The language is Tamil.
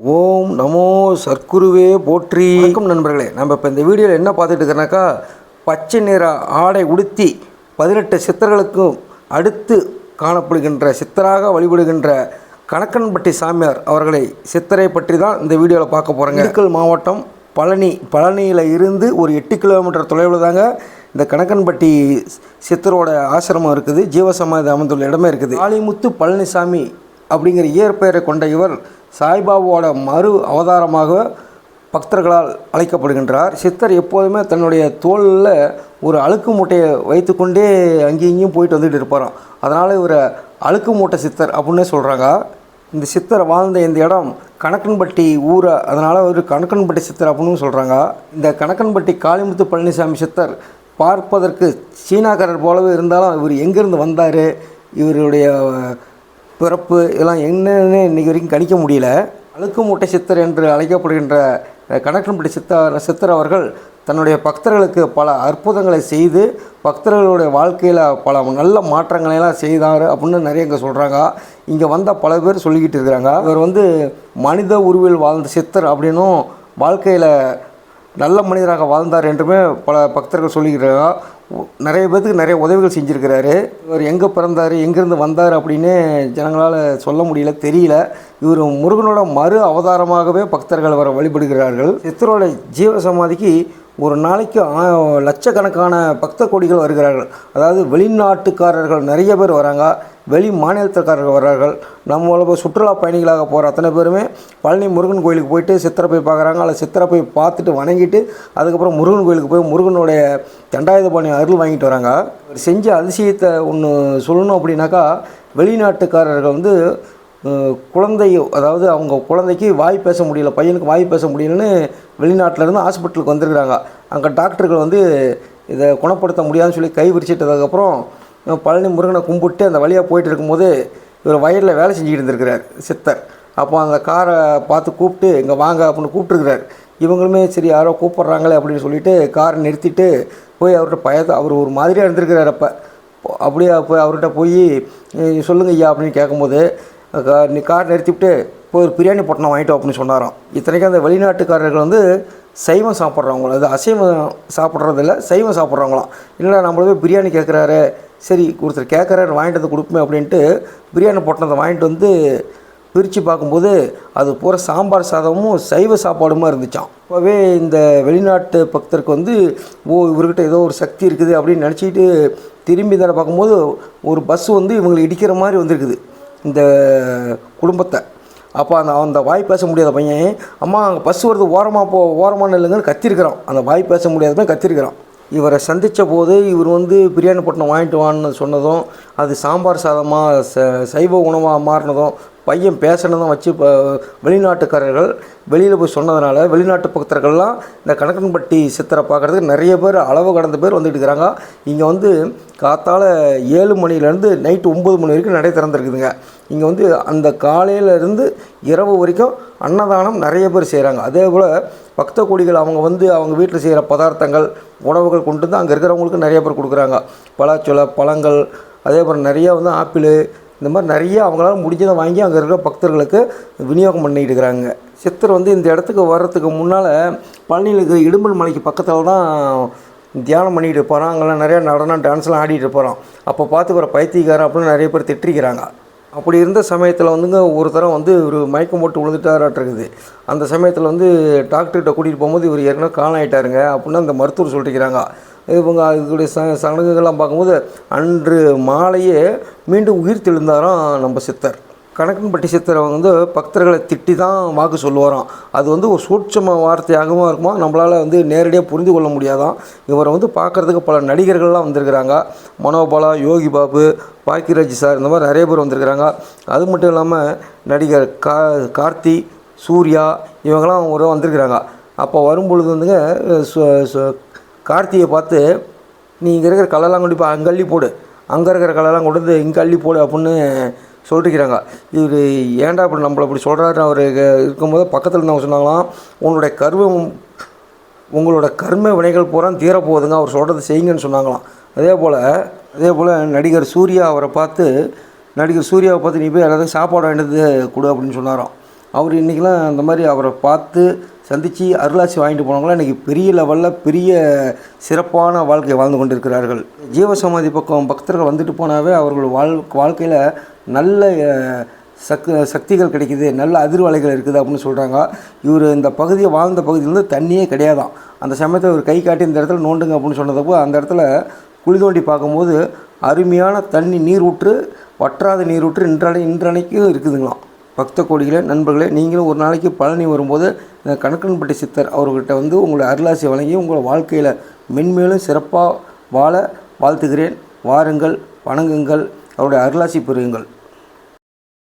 ஓம் நமோ சர்க்குருவே போற்றி. வணக்கம் நண்பர்களே நம்ம இப்போ இந்த வீடியோவில் என்ன பார்த்துட்டு இருக்கிறனாக்கா பச்சை நிற ஆடை உடுத்தி பதினெட்டு சித்தர்களுக்கும் அடுத்து காணப்படுகின்ற சித்தராக வழிபடுகின்ற கணக்கன்பட்டி சாமியார் அவர்களை சித்தரை பற்றி தான் இந்த வீடியோவில் பார்க்க போகிறோங்க திண்டுக்கல் மாவட்டம் பழனி பழனியில் இருந்து ஒரு எட்டு கிலோமீட்டர் தொலைவில் தாங்க இந்த கணக்கன்பட்டி சித்தரோட ஆசிரமம் இருக்குது. ஜீவசமாதி அமைந்துள்ள இடமே இருக்குது. காளிமுத்து பழனிசாமி அப்படிங்கிற இயற்பெயரை கொண்ட இவர் சாய்பாபாவோட மறு அவதாரமாக பக்தர்களால் அழைக்கப்படுகின்றார். சித்தர் எப்போதுமே தன்னுடைய தோளில் ஒரு அழுக்கு மூட்டையை வைத்துக்கொண்டே அங்கேயும் இங்கேயும் போயிட்டு வந்துட்டு இருப்பாராம். அதனால் இவரை அழுக்கு மூட்டை சித்தர் அப்படின்னே சொல்கிறாங்க இந்த சித்தர் வாழ்ந்த இந்த இடம் கணக்கன்பட்டி ஊரை அதனால் ஒரு கணக்கன்பட்டி சித்தர் அப்படின்னு சொல்கிறாங்க இந்த கணக்கன்பட்டி காளிமுத்து பழனிசாமி சித்தர் பார்ப்பதற்கு சீனாக்காரர் போலவே இருந்தாலும் இவர் எங்கேருந்து வந்தார்? இவருடைய பிறப்பு இதெல்லாம் என்னன்னு இன்றைக்கி வரைக்கும் கணிக்க முடியல. அழுக்கு மூட்டை சித்தர் என்று அழைக்கப்படுகின்ற கணக்கன்படி சித்தர் சித்தர் அவர்கள் தன்னுடைய பக்தர்களுக்கு பல அற்புதங்களை செய்து பக்தர்களுடைய வாழ்க்கையில் பல நல்ல மாற்றங்களை எல்லாம் செய்தார் அப்படின்னு நிறைய இங்கே சொல்கிறாங்க இங்கே வந்த பல பேர் சொல்லிக்கிட்டு இருக்கிறாங்க. இவர் வந்து மனித உருவில் வாழ்ந்த சித்தர் அப்படின்னும் வாழ்க்கையில் நல்ல மனிதராக வாழ்ந்தார் என்றுமே பல பக்தர்கள் சொல்லிக்கிறாங்க நிறைய பேர்த்துக்கு நிறைய உதவிகள் செஞ்சுருக்கிறாரு. இவர் எங்கே பிறந்தார் எங்கேருந்து வந்தார் அப்படின்னு ஜனங்களால் சொல்ல முடியல தெரியல. இவர் முருகனோட மறு அவதாரமாகவே பக்தர்கள் வர வழிபடுகிறார்கள். சித்தரோட ஜீவ சமாதிக்கு ஒரு நாளைக்கு லட்சக்கணக்கான பக்த கோடிகள் வருகிறார்கள். அதாவது வெளிநாட்டுக்காரர்கள் நிறைய பேர் வராங்க. வெளி மாநிலத்துக்காரர்கள் வர்றார்கள் நம்மள சுற்றுலா பயணிகளாக போகிற அத்தனை பேருமே பழனி முருகன் கோயிலுக்கு போயிட்டு சித்திரை போய் பார்க்குறாங்க. அல்ல சித்திரை போய் பார்த்துட்டு வணங்கிட்டு அதுக்கப்புறம் முருகன் கோயிலுக்கு போய் முருகனுடைய தண்டாயுதபாணி அருள் வாங்கிட்டு வராங்க. செஞ்ச அதிசயத்தை ஒன்று சொல்லணும் அப்படின்னாக்கா வெளிநாட்டுக்காரர்கள் வந்து குழந்தை அதாவது அவங்க குழந்தைக்கு வாய் பேச முடியல பையனுக்கு வாய் பேச முடியலன்னு வெளிநாட்டிலேருந்து ஹாஸ்பிட்டலுக்கு வந்திருக்கிறாங்க. அங்கே டாக்டர்கள் வந்து இதை குணப்படுத்த முடியாதுன்னு சொல்லி கை விரிச்சிட்டதுக்கப்புறம் பழனி முருகனை கும்பிட்டு அந்த வழியாக போயிட்டு இருக்கும்போது இவர் வயலில் வேலை செஞ்சுக்கிட்டு இருந்திருக்கிறார் சித்தர். அப்போ அந்த காரை பார்த்து கூப்பிட்டு இங்கே வாங்க அப்படின்னு கூப்பிட்டுருக்கிறார். இவங்களுமே சரி யாரோ கூப்பிட்றாங்களே அப்படின்னு சொல்லிட்டு காரை நிறுத்திட்டு போய் அவர்கிட்ட பயத்தை அவர் ஒரு மாதிரியாக இருந்திருக்கிறார் அப்போ. அப்படியே போய் அவர்கிட்ட போய் சொல்லுங்க ஐயா அப்படின்னு கேட்கும்போது நீ கார் நிறுத்திவிட்டு போய் ஒரு பிரியாணி பொட்டணம் வாங்கிட்டு அப்படின்னு சொன்னாராம். இத்தனைக்கும் அந்த வெளிநாட்டுக்காரர்கள் வந்து சைவம் சாப்பிட்றவங்களும். அது அசைவம் சாப்பிட்றதில்ல சைவம் சாப்பிட்றவங்களாம். இல்லை நம்மள பிரியாணி கேட்குறாரு? சரி ஒருத்தர் கேட்குறாரு வாங்கிட்டு வந்து கொடுப்பேன் அப்படின்ட்டு பிரியாணி பொட்டணத்தை வாங்கிட்டு வந்து பிரித்து பார்க்கும்போது அது பூரா சாம்பார் சாதமும் சைவ சாப்பாடுமா இருந்துச்சான் அப்போவே இந்த வெளிநாட்டு பக்தருக்கு வந்து ஓ இவர்கிட்ட ஏதோ ஒரு சக்தி இருக்குது அப்படின்னு நினச்சிக்கிட்டு திரும்பி தானே பார்க்கும்போது ஒரு பஸ் வந்து இவங்களை இடிக்கிற மாதிரி வந்திருக்குது. இந்த குடும்பத்தை. அப்போ அந்த அந்த வாய் பேச முடியாத பையன் அம்மா அங்கே பஸ் வருது ஓரமாக போ ஓரமான இல்லைங்கன்னு கத்திருக்கிறான். அந்த வாய் பேச முடியாதவன் கத்திருக்கிறான். இவரை சந்தித்த போது இவர் வந்து பிரியாணி பட்டணம் வாங்கிட்டு வான்னு சொன்னதும் அது சாம்பார் சாதமாக ச சைவ உணவாக மாறினதும் பையன் பேசினதும் வச்சு இப்போ வெளிநாட்டுக்காரர்கள் வெளியில் போய் சொன்னதுனால வெளிநாட்டு பக்தர்கள்லாம் இந்த கணக்கன்பட்டி சித்தரை பார்க்குறதுக்கு நிறைய பேர் அளவு கடந்த பேர் வந்துட்டு இருக்கிறாங்க. இங்கே வந்து காத்தால் ஏழு மணிலேருந்து நைட்டு ஒம்பது மணி வரைக்கும் நடை திறந்துருக்குதுங்க. இங்கே வந்து அந்த காலையிலேருந்து இரவு வரைக்கும் அன்னதானம் நிறைய பேர் செய்கிறாங்க அதே போல் பக்த கோடிகள் அவங்க வந்து அவங்க வீட்டில் செய்கிற பதார்த்தங்கள் உணவுகள் கொண்டு வந்து அங்கே இருக்கிறவங்களுக்கு நிறைய பேர் கொடுக்குறாங்க. பலாச்சொலை பழங்கள் அதே போல் நிறையா வந்து ஆப்பிள் இந்த மாதிரி நிறைய அவங்களால முடிஞ்சதை வாங்கி அங்கே இருக்கிற பக்தர்களுக்கு விநியோகம் பண்ணிட்டு இருக்கிறாங்க. சித்தர் வந்து இந்த இடத்துக்கு வர்றதுக்கு முன்னால் பழனியில் இருக்கிற இடும்பல் மலைக்கு பக்கத்தில் தான் தியானம் பண்ணிட்டு இருப்பாராம். அங்கெல்லாம் நிறையா நடனம் டான்ஸ்லாம் ஆடிட்டு போகிறான் அப்போ பார்த்து வர பைத்தியக்காரன் அப்படின்னு நிறைய பேர் திட்டிருக்கிறாங்க. அப்படி இருந்த சமயத்தில் வந்துங்க ஒரு தரம் வந்து ஒரு மயக்கம் போட்டு விழுந்துட்டாராட்டிருக்குது அந்த சமயத்தில் வந்து டாக்டர்கிட்ட கூட்டிகிட்டு போகும்போது இவர் ஏற்கனவே காலம் ஆயிட்டாருங்க அப்படின்னு அந்த மருத்துவர் சொல்லிட்டுக்கிறாங்க இவங்க இதுடைய ச சடங்குகள்லாம் பார்க்கும்போது அன்று மாலையே மீண்டும் உயிர் தெழுந்தாராம் நம்ம சித்தர். கணக்கன்பட்டி சித்தரை வந்து பக்தர்களை திட்டி தான் வாக்கு சொல்லுவாராம். அது வந்து ஒரு சூட்சம வார்த்தையாகவும் இருக்குமா? நம்மளால் வந்து நேரடியாக புரிந்து கொள்ள முடியாதான் இவரை வந்து பார்க்குறதுக்கு பல நடிகர்கள்லாம் வந்திருக்கிறாங்க. மனோபாலா யோகி பாபு பாக்கியராஜ் சார் இந்த மாதிரி நிறைய பேர் வந்திருக்கிறாங்க. அது மட்டும் இல்லாமல் நடிகர் கா கார்த்தி சூர்யா இவங்கெல்லாம் ஒரு வந்திருக்கிறாங்க. அப்போ வரும்பொழுது வந்துங்க சு- கார்த்தியை பார்த்து நீ இங்கே இருக்கிற கல்லெல்லாம் கொண்டு போய் அங்கே அள்ளி போடு. அங்கே இருக்கிற கல்லெல்லாம் கொண்டு வந்து இங்கே அள்ளி போடு அப்படின்னு சொல்லிருக்கிறாங்க இவர் ஏன்டா அப்படி நம்மளை இப்படி சொல்கிறாரு அவர் இருக்கும்போது பக்கத்தில் இருந்தவங்க சொன்னாங்களாம் உங்களுடைய கர்வம் உங்களோட கர்ம வினைகள் பூரா தீரப்போகுதுங்க அவர் சொல்கிறது செய்யுங்கன்னு சொன்னாங்களாம். அதே போல் அதே போல் நடிகர் சூர்யா அவரை பார்த்து நடிகர் சூர்யாவை பார்த்து நீ போய் எல்லாத்தையும் சாப்பாடு வாங்கிட்டு கொடு அப்படின்னு சொன்னாராம். அவர் இன்றைக்கெலாம் அந்த மாதிரி அவரை பார்த்து சந்தித்து அருளாசி வாங்கிட்டு போனவங்களாம் இன்றைக்கி பெரிய லெவலில் பெரிய சிறப்பான வாழ்க்கையை வாழ்ந்து கொண்டிருக்கிறார்கள். ஜீவசமாதி பக்கம் பக்தர்கள் வந்துட்டு போனாவே அவர்கள் வாழ் வாழ்க்கையில் நல்ல சக் சக்திகள் கிடைக்குது நல்ல அதிர்வலைகள் இருக்குது அப்படின்னு சொல்கிறாங்க இவர் இந்த பகுதியை வாழ்ந்த பகுதியிலேருந்து தண்ணியே கிடையாதான். அந்த சமயத்தில் ஒரு கை காட்டி இந்த இடத்துல நோண்டுங்க அப்படின்னு சொன்னதப்போ அந்த இடத்துல குழி தோண்டி பார்க்கும்போது அருமையான தண்ணி நீரூற்று வற்றாத நீரூற்று இன்றனை இன்றனைக்கும் இருக்குதுங்களாம். பக்த கோடிகளே நண்பர்களே நீங்களும் ஒரு நாளைக்கு பழனி வரும்போது இந்த கணக்கன்பட்டி சித்தர் அவர்கிட்ட வந்து உங்களை அருளாசி வழங்கி உங்களை வாழ்க்கையில் மென்மேலும் சிறப்பாக வாழ வாழ்த்துகிறேன். வாருங்கள் வணங்குங்கள். அவருடைய அருளாசி பெறுங்கள்.